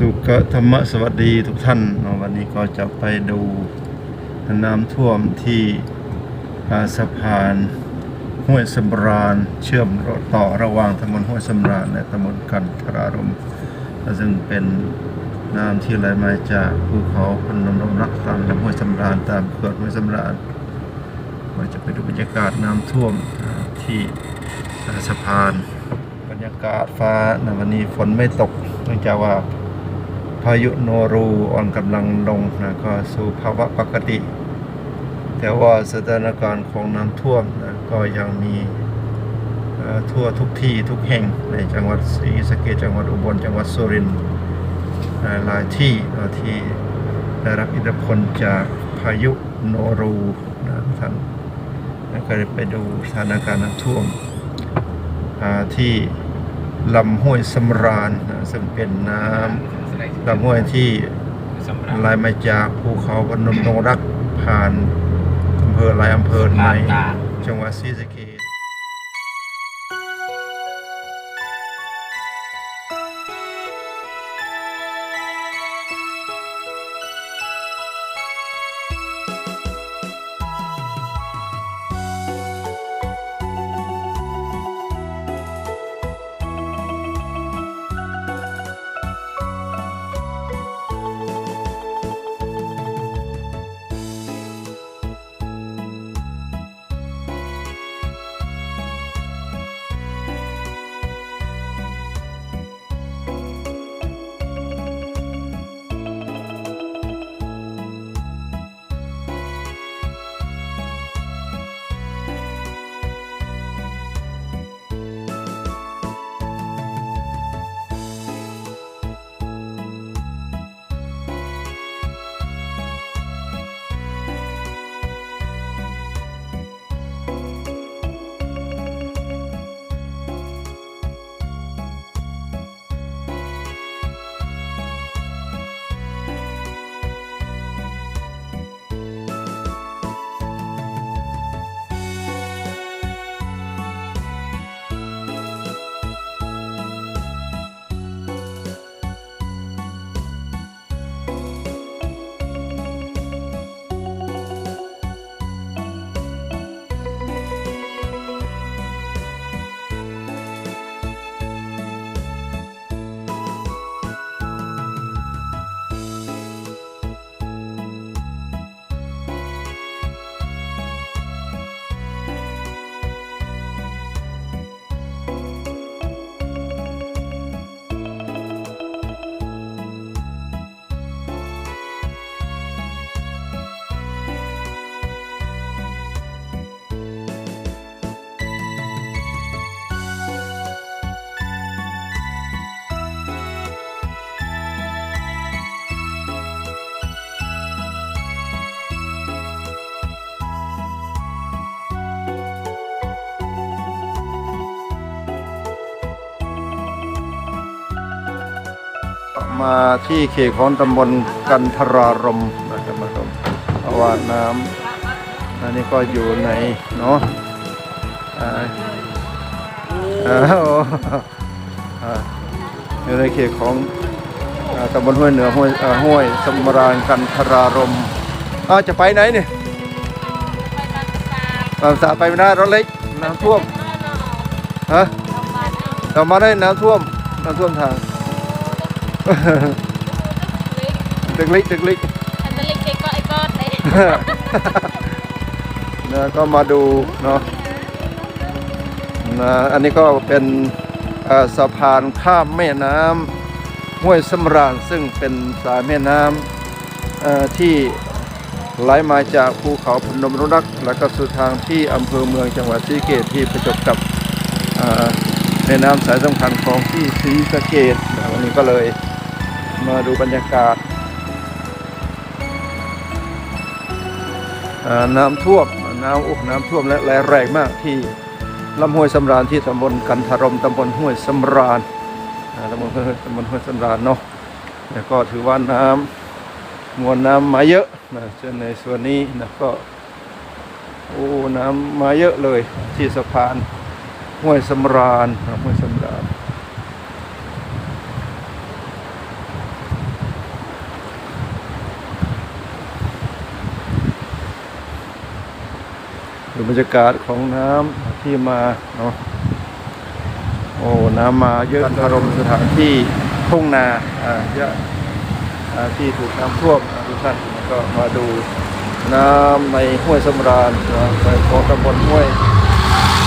สุขธรรมสวัสดีทุกท่าน วันนี้ก็จะไปดูน้ำท่วมที่สะพานห้วยสำราญ เชื่อมต่อระหว่างตำบลห้วยสำราญและตำบลกันทรารมซึ่งเป็นน้ำที่ไหลมาจากภูเขาพนมรมรักตามลำห้วยสำราญตามเขื่อนห้วยสำราญก็จะไปดูบรรยากาศน้ำท่วมที่สะพานบรรยากาศฟ้าในวันนี้ฝนไม่ตกเนื่องจากว่าายุโนรูอ่อนกำลังลงนะก็สู่ภาวะปกติ แต่ว่าสถานการณ์ของน้ำท่วมนะก็ยังมีทั่วทุกที่ทุกแห่งในจังหวัดศรีสะเกษจังหวัดอุบลจังหวัดสุรินทร์หลายที่ที่ได้รับอิทธิพลจากพายุโนรูนะท่านนะก็ได้ไปดูสถานการณ์น้ำท่วมที่ลำห้วยสำราญนะซึ่งเป็นน้ำ ลำห้วยที่ไหลมาจากภูเขาพนมดงรักผ่านอำเภอหลายอำเภอในจังหวัดศรีสะเกษ มาที่เขตของตำบลกันทรารมนะครับมาชมเพราวาน้ำอันนี้ก็อยู่ในเนาะอยู่ในเขตของตำบลห้วยเหนือห้วยอ่าห้วยสมราญกันทรารมอ้าจะไปไหนเนี่ยตามสาไปไม่ได้รถเล็กน้ำท่วมฮะเรามาได้น้ำท่วมน้ำท่วมทาง ตึกเล็กตึกเล็กอันนั้นเล็กๆก็ไอ้ก้อนเลยนะก็มาดูเนาะนะอันนี้ก็เป็นเอ่อสะพานข้ามแม่น้ำห้วยสำราญซึ่งเป็นสายแม่น้ำเอ่อที่ไหลมาจากภูเขาพนมรุรักษ์แล้วก็สู่ทางที่อำเภอเมืองจังหวัดศรีสะเกษที่ประจบกับเอ่อแม่น้ำสายสำคัญของที่ศรีสะเกษนะวันนี้ก็เลย มาดูบรรยากาศน้ำท่วมน้ำอุกน้ำท่วมและแรงมากที่ลำห้วยสำราญที่ตำบลกันทารมตำบลห้วยสำราญตำบลห้วยตำบลห้วยสำราญเนาะแต่ก็ถือว่าน้ำมวลน้ำมาเยอะนะเช่นในส่วนนี้นะก็โอ้น้ำมาเยอะเลยที่สะพานห้วยสำราญห้วยสำราญ ดูบรรยากาศของน้ำที่มาเนาะโอ้น้ำมาเยอะอารมณ์สถานที่ทุ่งนาอ่าเยอะอ่าที่ถูกน้ำท่วมนะทุกท่านก็มาดูน้ำในห้วยสำราญนะในของตำบลห้วย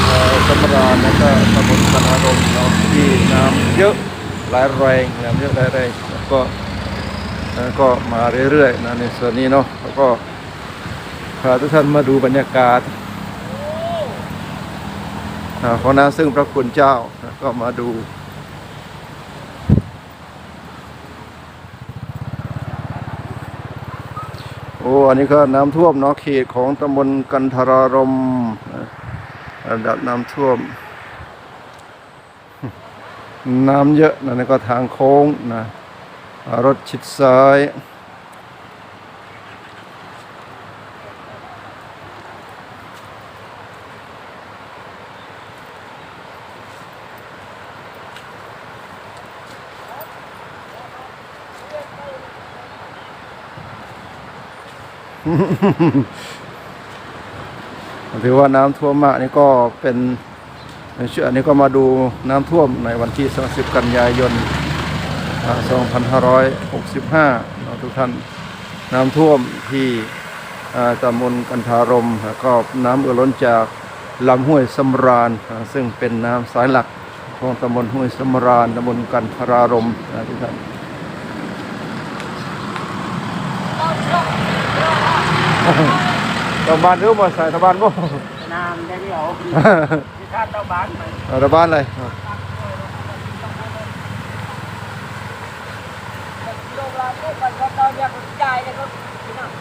เอ่อสำราญแล้วก็ตำบลกันอารมณ์เนาะที่น้ำเยอะหลายแรงน้ำเยอะหลายแรงแล้วก็แล้วก็มาเรื่อยๆนะในส่วนนี้เนาะแล้วก็พาทุกท่านมาดูบรรยากาศอ่า ของน้าซึ่งพระคุณเจ้าก็มาดูโอ้อันนี้ก็น้ำท่วมเนาะเขตของตำบลกันทรารมระดับน้ำท่วม น้ำเยอะนะนี่ก็ทางโค้งนะรถชิดซ้าย ถือว่าน้ำท่วมมากนี่ก็เป็นเชื่ออันนี้ก็มาดูน้ำท่วมในวันที่ 30 กันยายน 2565เนาทุกท่านน้ำท่วมที่ตำบลกันทารมแล้วก็น้ำเอ่อล้นจากลำห้วยสำราญ ซึ่งเป็นน้ำสายหลักของตำบลห้วยสำราญตำบลกันทรารมนะทุกท่าน ตะบานหรือมาใส่ตะบานบ่น้ำได้เดียวที่ชาติเจ้าบ้านไปเอาตะบานเลยโรงแรมก็ก็ตอนอยากจ่ายเลยก็พี่น้อง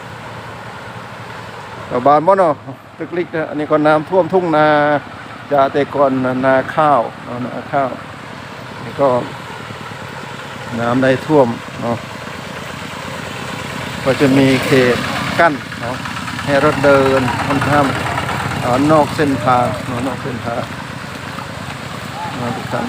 ตะบานบ่เนาะตึกลิกนะอันนี้ก็น้ำท่วมทุ่งนาจากแต่ก่อนนาข้าวเนาะนาข้าวนี่ก็น้ำได้ท่วมเนาะก็จะมีเขตกั้นเนะให้รถเดินค่อนข้างนอกเส้นทางนอกเส้นทางเนาะทุกท่าน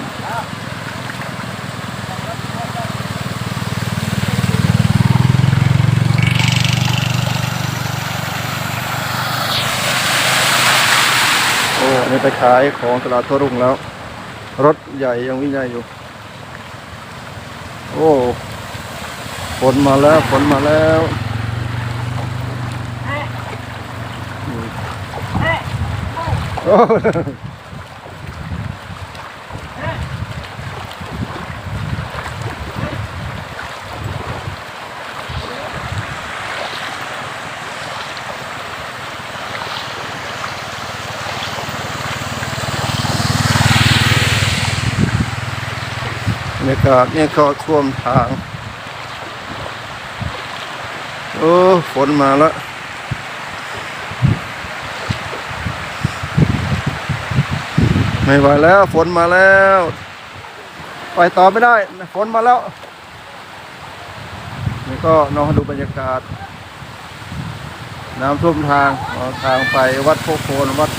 โอ้อันนี้ไปขายของตลาดทั่วรุ่งแล้ว รถใหญ่ยังวิ่งใหญ่อยู่ โอ้ฝนมาแล้วฝนมาแล้วอืม โอ้บรรยากาศเนี่ก็ท่วมทาง โอ้ ฝนมาแล้ว ไม่ไหวแล้ว ฝนมาแล้ว ไปต่อไม่ได้ ฝนมาแล้วนี่ก็น้องดูบรรยากาศ น้ำท่วมทางทางไปวัดโพโคนวัด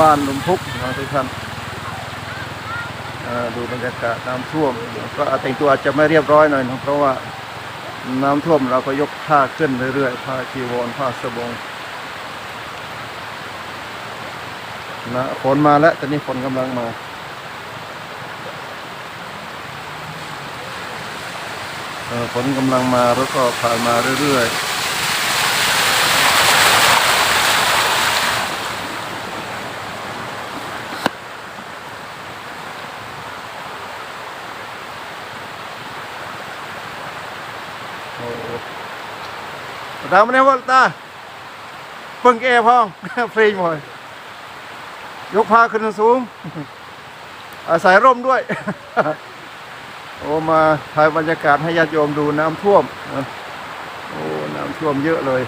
บ้านลุมพุกนะทุกท่านดูบรรยากาศน้ำท่วมก็แต่งตัวอาจจะไม่เรียบร้อยหน่อยนะเพราะว่าน้ำท่วมเราก็ยกผ้าขึ้นเรื่อยๆผ้าจีวรผ้าสบง นะฝนมาแล้วตอนนี้ฝนกำลังมา ฝนกำลังมาแล้วก็ผ่านมาเรื่อยๆโอ้โหตามมาเนี่ยว่าตาเพิ่งแกพ้องฟรีหมด ยกพาขึ้นสูงอาศัยร่มด้วย โอ้มาถ่ายบรรยากาศให้ญาติโยมดูน้ำท่วมนะโอ้น้ำท่วมเยอะเลย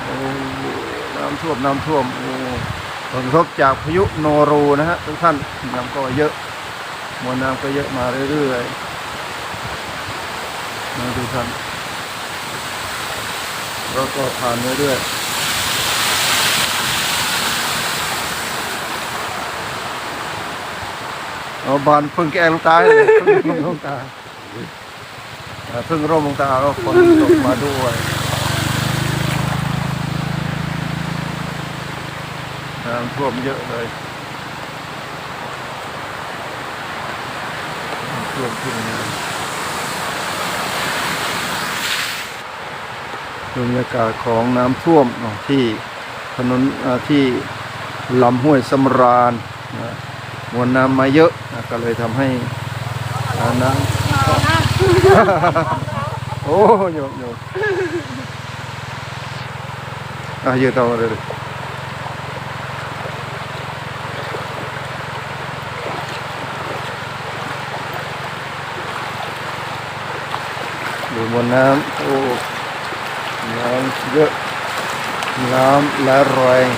โอ้น้ำท่วมน้ำท่วมโอ้ผลกระทบจากพายุโนรูนะฮะทุกท่านน้ำก็เยอะมวลน้ำก็เยอะมาเรื่อยๆนะทุกท่าน แล้วก็ผ่านเรื่อยๆเอาบานพิ่งแกลูกตายเลยพิ่งลงลูกตาพิ่งร่มลงตาก็ฝนตกมาด้วยน้ำท่วมเยอะเลยท่วมขึ้นมา บรรยากาศของน้ำท่วมที่ถนนที่ลำห้วยสำราญนะมวลน้ำมาเยอะนะก็เลยทำให้น้ำโอ้โยมโยมอะยืนต่อมาเลยดิดูบนน้ำโอ้ น้ำเยอะ น้ำไหลแรง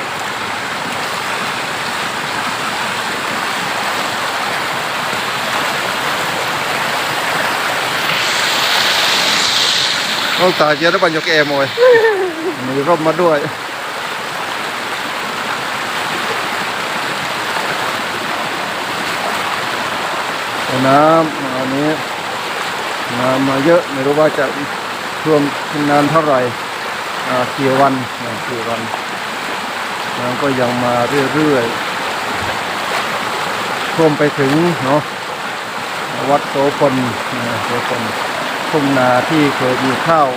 ต้องตาเยอะแล้วบันยกแอมวยมีร่มมาด้วยน้ำอันนี้น้ำมาเยอะไม่รู้ว่าจะท่วมนานเท่าไหร่ กี่วันอ่ากี่วันน้ำก็ยังมาเรื่อยๆท่วมไปถึงเนาะวัดโสพลโสพลทุ่งนาที่เคยมีข้าว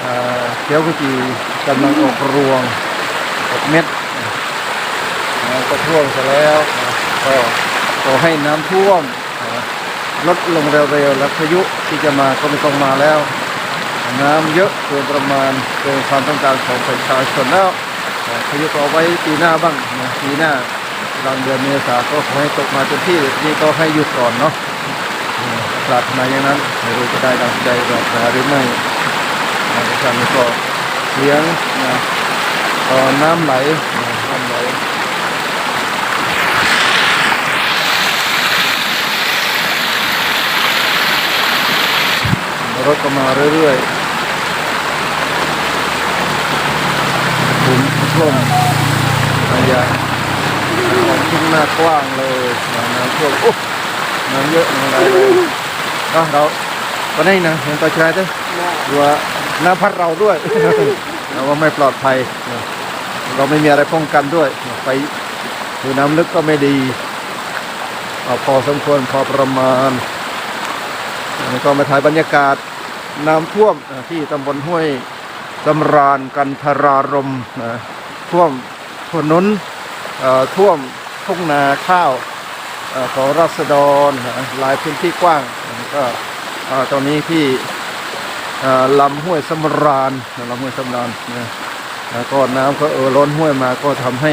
เออเขียวขจีกำลังออกรวงออกเม็ดนะก็ท่วมซะแล้วก็ขอให้น้ำท่วมลดลงเร็วๆแล้วพายุที่จะมาก็ไม่ต้องมาแล้ว น้ำเยอะเกินประมาณเกินความต้องการของประชาชนแล้วพยุกเอาไว้ปีหน้าบ้างนะปีหน้ากลางเดือนเมษาก็ขอให้ตกมาเต็มที่นี่ก็ให้หยุดก่อนเนาะปรารถนาอย่างนั้นไม่รู้จะได้ดังใจปรารถนาหรือไม่นะทุกท่านก็เลี้ยงนะเอ่อน้ำไหลนะน้ำไหลรถก็มาเรื่อยๆ ผมท่วมระยะของทุ่งนากว้างเลยน้ำท่วมโอ้น้ำเยอะน้ำอะไรเลยก็เราวันนี้นะเห็นตัวชายด้วยดูว่าน้ำพัดเราด้วยเราว่าไม่ปลอดภัย เราไม่มีอะไรป้องกันด้วย ไปดูน้ำลึกก็ไม่ดีเอาพอสมควรพอประมาณอันนี้ก็มาถ่ายบรรยากาศน้ำท่วมที่ตำบลห้วยสำราญกันทรารมนะ ท่วมถนนท่วมทุ่งนาข้าวอของรัษฎรหลายพื้นที่กว้างก็ตอนนี้ที่ลำห้วยสำราญนลำห้วยสำราญนะก็น้ำก็เออล้นห้วยมาก็ทำให้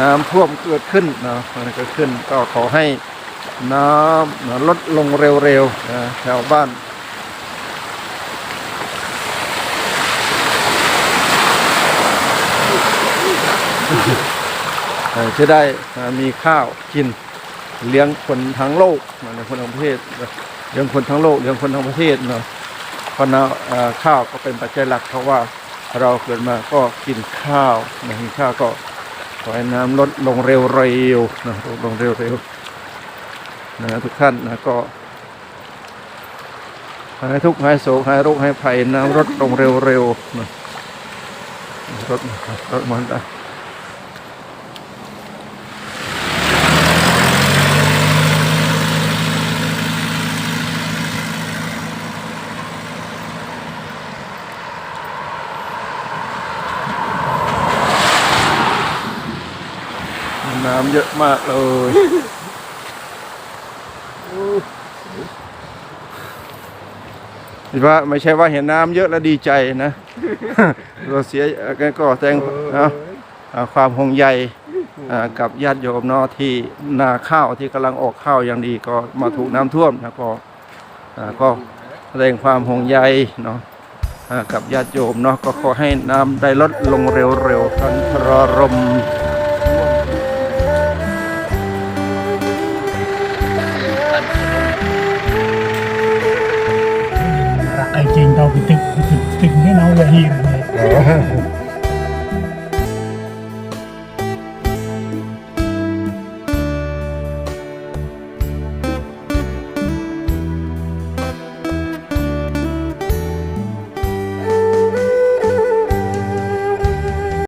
น้ำท่วมเกิดขึ้นนะมันเกิดขึ้นก็ขอให้น้ำลดลงเร็วๆนะแถวบ้าน เอ่อ จะได้มีข้าวกินเลี้ยงคนทั้งโลกเลี้ยงคนทั้งประเทศเลี้ยงคนทั้งโลกเลี้ยงคนทั้งประเทศเนาะเพราะนะอ่าข้าวก็เป็นปัจจัยหลัก เพราะว่าเราเกิดมาก็กินข้าวนะกินข้าวก็ขอให้น้ำลดลงเร็วๆนะลดลงเร็วๆนะทุกท่านนะก็หายทุกข์หายโศกหายโรคหายภัยน้ำลดลงเร็วๆนะลดลดมันได้ น้ำ เยอะมากเลยคิดว่าไม่ใช่ว่าเห็นน้ำเยอะแล้วดีใจนะ เราเสียกันก็แสดงนะอ่าความห่วงใยอ่ากับญาติโยมเนาะที่นาข้าวที่กำลังออกข้าวอย่างดีก็มาถูกน้ำท่วมนะก็อ่าก็แสดงความห่วงใยเนาะอ่ากับญาติโยมเนาะก็ขอให้น้ำได้ลดลงเร็วๆกันทรารม ai trên tàu cái tịch tịch tịch cái nào là hiền này